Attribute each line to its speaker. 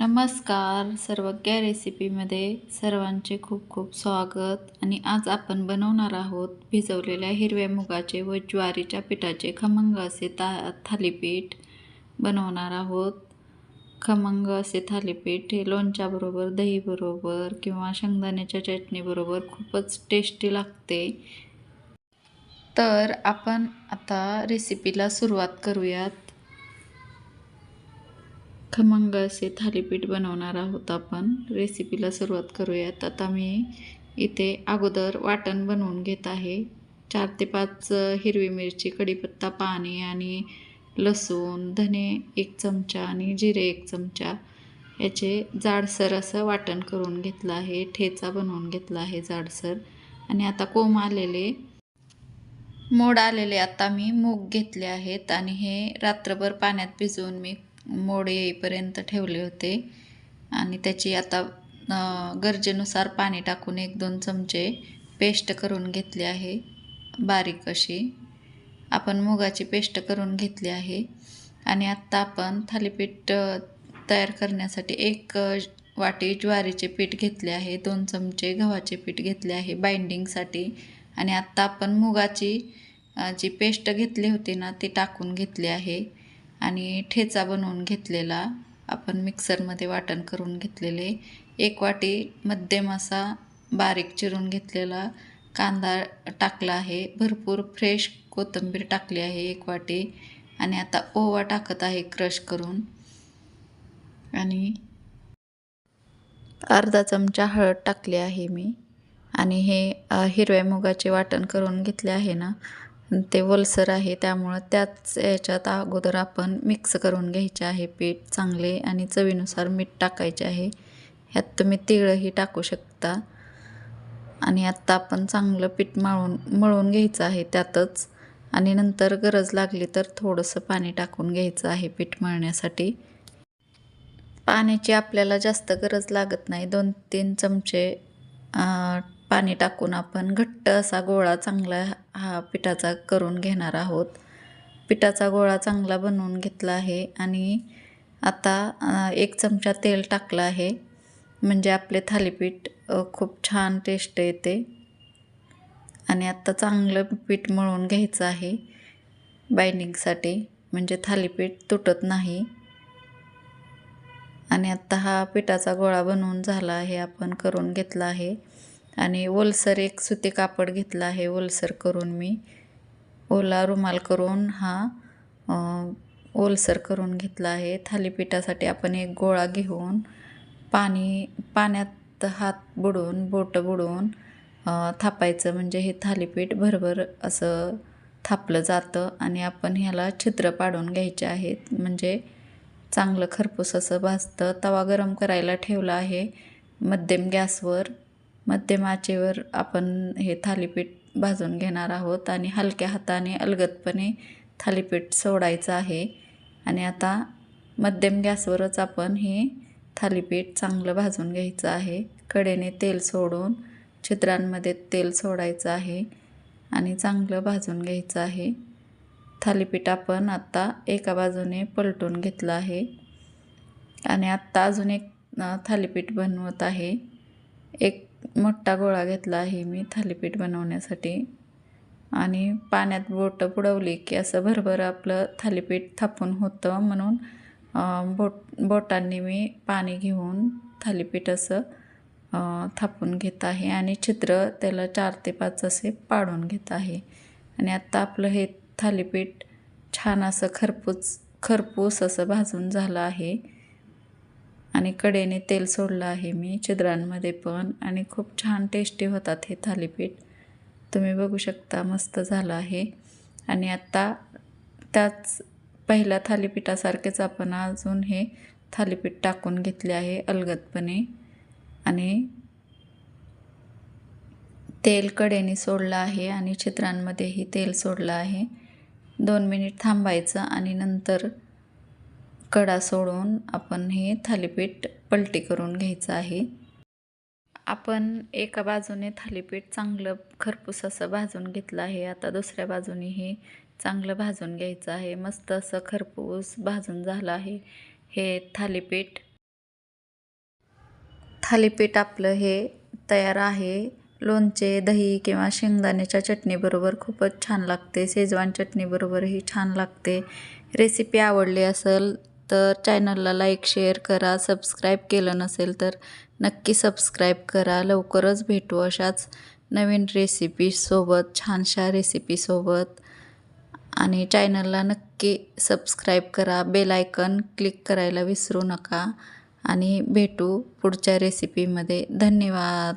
Speaker 1: नमस्कार. सर्वज्ञ रेसिपीमध्ये सर्वांचे खूप खूप स्वागत. आणि आज आपण बनवणार आहोत भिजवलेल्या हिरव्या मुगाचे व ज्वारीच्या पिठाचे खमंग असे ता थालीपीठ. बनवणार आहोत. खमंग असे थालीपीठ हे लोणच्याबरोबर दहीबरोबर किंवा शेंगदाण्याच्या चटणीबरोबर खूपच टेस्टी लागते. तर आपण आता रेसिपीला सुरुवात करूयात. खमंग असे थालीपीठ बनवणार आहोत आपण. रेसिपीला सुरुवात करूयात. आता मी इथे अगोदर वाटण बनवून घेत आहे. चार ते पाच हिरवी मिरची कढीपत्ता पाणी आणि लसूण धने एक चमचा आणि जिरे एक चमचा याचे जाडसर असं वाटण करून घेतलं आहे. ठेचा बनवून घेतला आहे जाडसर. आणि आता कोंब आलेले मोड आलेले आता मी मूग घेतले आहेत आणि हे रात्रभर पाण्यात भिजवून मी मोड येईपर्यंत ठेवले होते. आणि त्याची आता गरजेनुसार पाणी टाकून एक दोन चमचे पेस्ट करून घेतली आहे. बारीक अशी. आपण मुगाची पेस्ट करून घेतली आहे. आणि आत्ता आपण थालीपीठ तयार करण्यासाठी एक वाटी ज्वारीचे पीठ घेतले आहे. दोन चमचे गव्हाचे पीठ घेतले आहे बाइंडिंगसाठी. आणि आत्ता आपण मुगाची जी पेस्ट घेतली होती ना ती टाकून घेतली आहे. आणि ठेचा बनवून घेतलेला. आपण मिक्सरमध्ये वाटण करून घेतलेले. एक वाटी मध्यम असा बारीक चिरून घेतलेला कांदा टाकला आहे. भरपूर फ्रेश कोथिंबीर टाकली आहे एक वाटी. आणि आता ओवा टाकत आहे क्रश करून. आणि अर्धा चमचा हळद टाकली आहे मी. आणि हे हिरव्या मुगाचे वाटण करून घेतले आहे ना ते वलसर आहे त्यामुळं त्याच याच्यात अगोदर आपण मिक्स करून घ्यायचे आहे पीठ चांगले आणि चवीनुसार मीठ टाकायचे आहे. ह्यात तुम्ही तिळही टाकू शकता. आणि आत्ता आपण चांगलं पीठ मळून मळून घ्यायचं आहे त्यातच. आणि नंतर गरज लागली तर थोडंसं पाणी टाकून घ्यायचं आहे पीठ मळण्यासाठी. पाण्याची आपल्याला जास्त गरज लागत नाही. दोन तीन चमचे पाणी टाकून आपण घट्ट असा गोळा चांगला हा पिठाचा करून घेणार आहोत. पिठाचा गोळा चांगला बनवून घेतला आहे आणि आता एक चमचा तेल टाकलं आहे. म्हणजे आपले थालीपीठ खूप छान टेस्ट येते. आणि आत्ता चांगलं पीठ मळून घ्यायचं आहे. बाइंडिंगसाठी म्हणजे थालीपीठ तुटत नाही. आणि आत्ता हा पिठाचा गोळा बनवून झाला आहे आपण करून घेतला आहे. आणि ओलसर एक सुती कापड घेतला आहे ओलसर करून मी. ओला रुमाल करून हा ओलसर करून घेतला आहे. थालीपीठासाठी आपण एक गोळा घेऊन पाणी पाण्यात हात बुडून बोटं बुडून थापायचं म्हणजे हे थालीपीठ भरभर असं थापलं जातं आणि आपण ह्याला छिद्र पाडून घ्यायचे आहेत. म्हणजे चांगलं खरपूस असं भाजतं. तवा गरम करायला ठेवला आहे. मध्यम गॅसवर मध्यमाचेवर आपण हे थालीपीठ भाजून घेणार आहोत आणि हलक्या हाताने अलगदपणे थालीपीठ सोडायचं आहे. आणि आता मध्यम गॅसवरच आपण हे थालीपीठ चांगलं भाजून घ्यायचं आहे. कडेने तेल सोडून छिद्रांमध्ये तेल सोडायचं आहे आणि चांगलं भाजून घ्यायचं आहे. थालीपीठ आपण आत्ता एका बाजूने पलटून घेतलं आहे. आणि आत्ता अजून एक थालीपीठ बनवत आहे. एक मोठा गोळा घेतला आहे मी थालीपीठ बनवण्यासाठी. आणि पाण्यात बोटं बुडवली की असं भरभर आपलं थालीपीठ थापून होतं म्हणून बोट बोटांनी मी पाणी घेऊन थालीपीठ असं थापून घेत आहे आणि चित्र त्याला चार ते पाच असे पाडून घेत आहे. आणि आत्ता आपलं हे थालीपीठ छान असं खरपूस खरपूस असं भाजून झालं आहे. आणि कडेने तेल सोडलं आहे मी छिद्रांमध्ये पण. आणि खूप छान टेस्टी होतात हे थालीपीठ. तुम्ही बघू शकता मस्त झालं आहे. आणि आत्ता त्याच पहिल्या थालीपीठासारखेच आपण अजून हे थालीपीठ टाकून घेतले आहे अलगदपणे. आणि तेल कडेने सोडलं आहे आणि छिद्रांमध्येही तेल सोडलं आहे. दोन मिनिट थांबायचं आणि नंतर कडा सोडून आपण हे थालीपीठ पलटी करून घ्यायचं आहे. आपण एका बाजूने थालीपीठ चांगलं खरपूस असं भाजून घेतलं आहे. आता दुसऱ्या बाजूने हे चांगलं भाजून घ्यायचं आहे. मस्त असं खरपूस भाजून झालं आहे हे थालीपीठ. थालीपीठ आपलं हे तयार आहे. लोणचे दही किंवा शेंगदाण्याच्या चटणीबरोबर खूपच छान लागते. शेजवान चटणीबरोबरही छान लागते. रेसिपी आवडली असेल तर चॅनलला लाईक शेअर करा सबस्क्राईब केलं नसेल तर नक्की सबस्क्राईब करा. लवकरच भेटू अशाच नवीन रेसिपीसोबत छानशा रेसिपीसोबत आणि चॅनलला नक्की सबस्क्राईब करा. बेल आयकन क्लिक करायला विसरू नका. आणि भेटू पुढच्या रेसिपीमध्ये धन्यवाद.